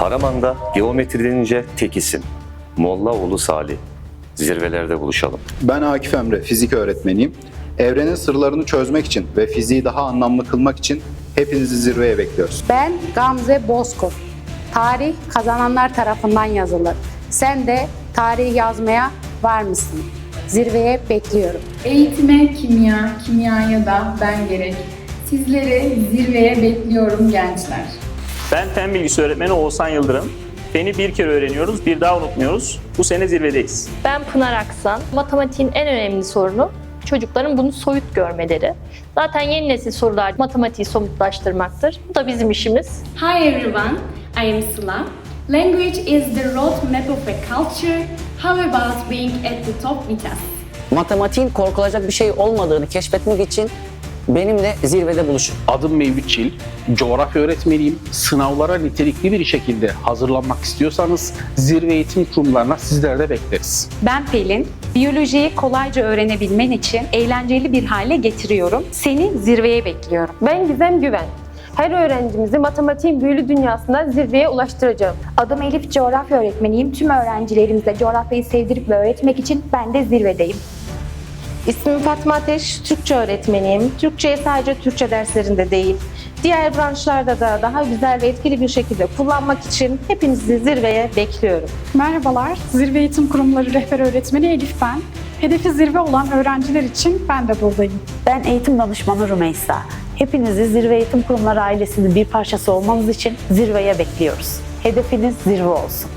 Karaman'da geometri denince tek isim. Mollaoğlu Salih. Zirvelerde buluşalım. Ben Akif Emre, fizik öğretmeniyim. Evrenin sırlarını çözmek için ve fiziği daha anlamlı kılmak için hepinizi zirveye bekliyoruz. Ben Gamze Bozkurt. Tarih kazananlar tarafından yazılır. Sen de tarih yazmaya var mısın? Zirveye bekliyorum. Eğitime, kimya, kimyaya da ben gerek. Sizleri zirveye bekliyorum gençler. Ben fen bilgisi öğretmeni Oğuzhan Yıldırım. Feni bir kere öğreniyoruz, bir daha unutmuyoruz. Bu sene zirvedeyiz. Ben Pınar Aksan. Matematiğin en önemli sorunu çocukların bunu soyut görmeleri. Zaten yeni nesil sorular matematiği somutlaştırmaktır. Bu da bizim işimiz. Hi everyone, I am Sıla. Language is the roadmap of a culture. How about being at the top with us? Matematiğin korkulacak bir şey olmadığını keşfetmek için benimle zirvede buluşun. Adım Mevlüt Çil, coğrafya öğretmeniyim. Sınavlara nitelikli bir şekilde hazırlanmak istiyorsanız zirve eğitim kurumlarına sizler de bekleriz. Ben Pelin. Biyolojiyi kolayca öğrenebilmen için eğlenceli bir hale getiriyorum. Seni zirveye bekliyorum. Ben Gizem Güven. Her öğrencimizi matematiğin büyülü dünyasından zirveye ulaştıracağım. Adım Elif, coğrafya öğretmeniyim. Tüm öğrencilerimize coğrafyayı sevdirip ve öğretmek için ben de zirvedeyim. İsmim Fatma Ateş, Türkçe öğretmeniyim. Türkçeyi sadece Türkçe derslerinde değil, diğer branşlarda da daha güzel ve etkili bir şekilde kullanmak için hepinizi zirveye bekliyorum. Merhabalar, Zirve Eğitim Kurumları rehber öğretmeni Elif ben. Hedefi zirve olan öğrenciler için ben de buradayım. Ben eğitim danışmanı Rümeysa. Hepinizi Zirve Eğitim Kurumları ailesinin bir parçası olmanız için zirveye bekliyoruz. Hedefiniz zirve olsun.